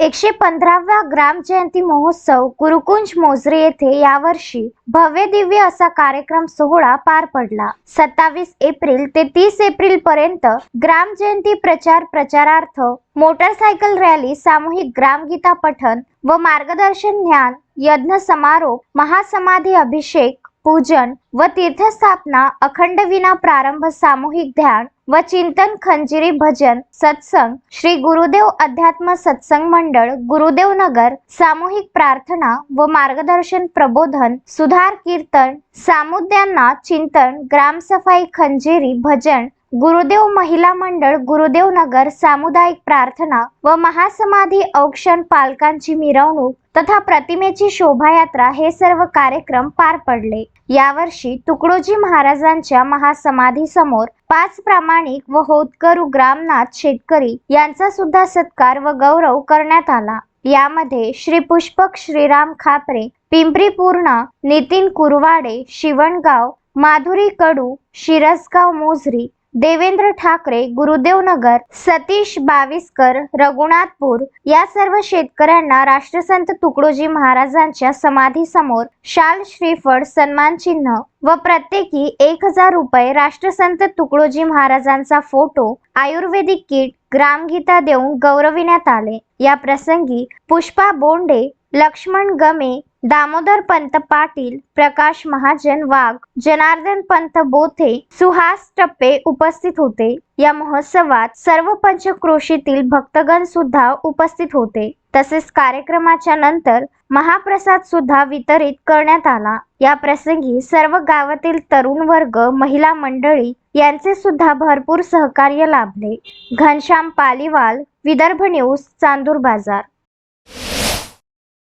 एकशे पंधराव्या ग्राम जयंती महोत्सव गुरुकुंज मोजरे येथे यावर्षी भव्य दिव्य असा कार्यक्रम सोहळा पार पडला. सत्तावीस एप्रिल ते तीस एप्रिल पर्यंत ग्राम जयंती प्रचार प्रचारार्थ मोटरसायकल रॅली सामूहिक ग्रामगीता पठन व मार्गदर्शन ज्ञान यज्ञ समारोप महासमाधी अभिषेक पूजन व तीर्थस्थापना अखंड विना प्रारंभ सामूहिक ध्यान व चिंतन खंजिरी भजन सत्संग श्री गुरुदेव अध्यात्म सत्संग मंडळ गुरुदेव नगर सामूहिक प्रार्थना व मार्गदर्शन प्रबोधन सुधार कीर्तन सामुद्यांना चिंतन ग्रामसफाई खंजिरी भजन गुरुदेव महिला मंडळ गुरुदेव नगर सामुदायिक प्रार्थना व महासमाधी औक्षण पालकांची मिरवणूक तथा प्रतिमेची शोभायात्रा हे सर्व कार्यक्रम पार पडले. यावर्षी तुकडोजी महाराजांच्या महासमाधी समोर पाच प्रामाणिक व होतकरू ग्रामनाथ शेतकरी यांचा सुद्धा सत्कार व गौरव करण्यात आला. यामध्ये श्री पुष्पक श्रीराम खापरे पिंपरी पूर्णा नितीन कुरवाडे शिवणगाव माधुरी कडू शिरसगाव मोझरी देवेंद्र ठाकरे गुरुदेव नगर सतीश बाविस्कर रघुनाथपूर या सर्व शेतकऱ्यांना राष्ट्रसंत तुकडोजी महाराजांच्या समाधी समोर शाल श्रीफळ सन्मान चिन्ह व प्रत्येकी एक हजार रुपये राष्ट्रसंत तुकडोजी महाराजांचा फोटो आयुर्वेदिक किट ग्रामगीता देऊन गौरविण्यात आले. या प्रसंगी पुष्पा बोंडे लक्ष्मण गमे दामोदर पंत पाटील प्रकाश महाजन वाघ जनार्दन पंत बोथे सुहास टप्पे उपस्थित होते. या महोत्सवात सर्व पंचक्रोशीतील भक्तगण सुद्धा उपस्थित होते. तसेच कार्यक्रमाच्या नंतर महाप्रसाद सुद्धा वितरित करण्यात आला. या प्रसंगी सर्व गावातील तरुण वर्ग महिला मंडळी यांचे सुद्धा भरपूर सहकार्य लाभले. घनश्याम पालीवाल विदर्भ न्यूज चांदूर बाजार.